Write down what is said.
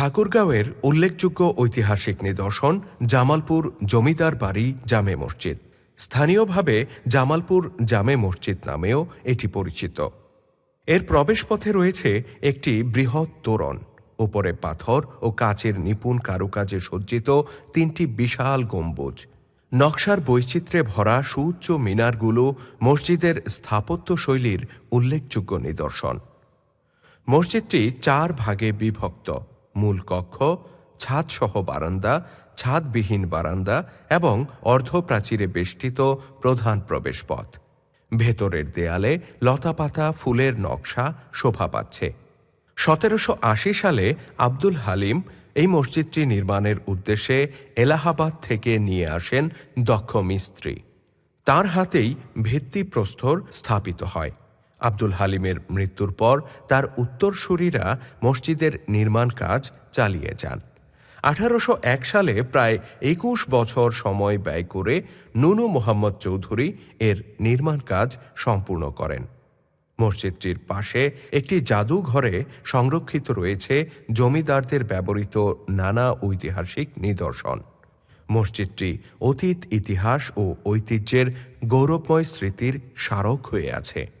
ঠাকুরগাঁওয়ের উল্লেখযোগ্য ঐতিহাসিক নিদর্শন জামালপুর জমিদার বাড়ি জামে মসজিদ। স্থানীয়ভাবে জামালপুর জামে মসজিদ নামেও এটি পরিচিত। এর প্রবেশপথে রয়েছে একটি বৃহৎ তোরণ। উপরে পাথর ও কাচের নিপুণ কারুকাজে সজ্জিত তিনটি বিশাল গম্বুজ। নকশার বৈচিত্র্যে ভরা সুউচ্চ মিনারগুলো মসজিদের স্থাপত্য শৈলীর উল্লেখযোগ্য নিদর্শন। মসজিদটি চার ভাগে বিভক্ত। মূল কক্ষ, ছাদসহ বারান্দা, ছাদবিহীন বারান্দা এবং অর্ধপ্রাচীরে বেষ্টিত প্রধান প্রবেশপথ। ভেতরের দেয়ালে লতাপাতা ফুলের নকশা শোভা পাচ্ছে। সতেরোশো আশি সালে আব্দুল হালিম এই মসজিদটি নির্মাণের উদ্দেশ্যে এলাহাবাদ থেকে নিয়ে আসেন দক্ষ মিস্ত্রি। তার হাতেই ভিত্তিপ্রস্তর স্থাপিত হয়। আব্দুল হালিমের মৃত্যুর পর তার উত্তরসূরিরা মসজিদের নির্মাণ কাজ চালিয়ে যান। আঠারোশো এক সালে প্রায় একুশ বছর সময় ব্যয় করে নুনু মোহাম্মদ চৌধুরী এর নির্মাণ কাজ সম্পূর্ণ করেন। মসজিদটির পাশে একটি জাদুঘরে সংরক্ষিত রয়েছে জমিদারদের ব্যবহৃত নানা ঐতিহাসিক নিদর্শন। মসজিদটি অতীত ইতিহাস ও ঐতিহ্যের গৌরবময় স্মৃতির স্মারক হয়ে আছে।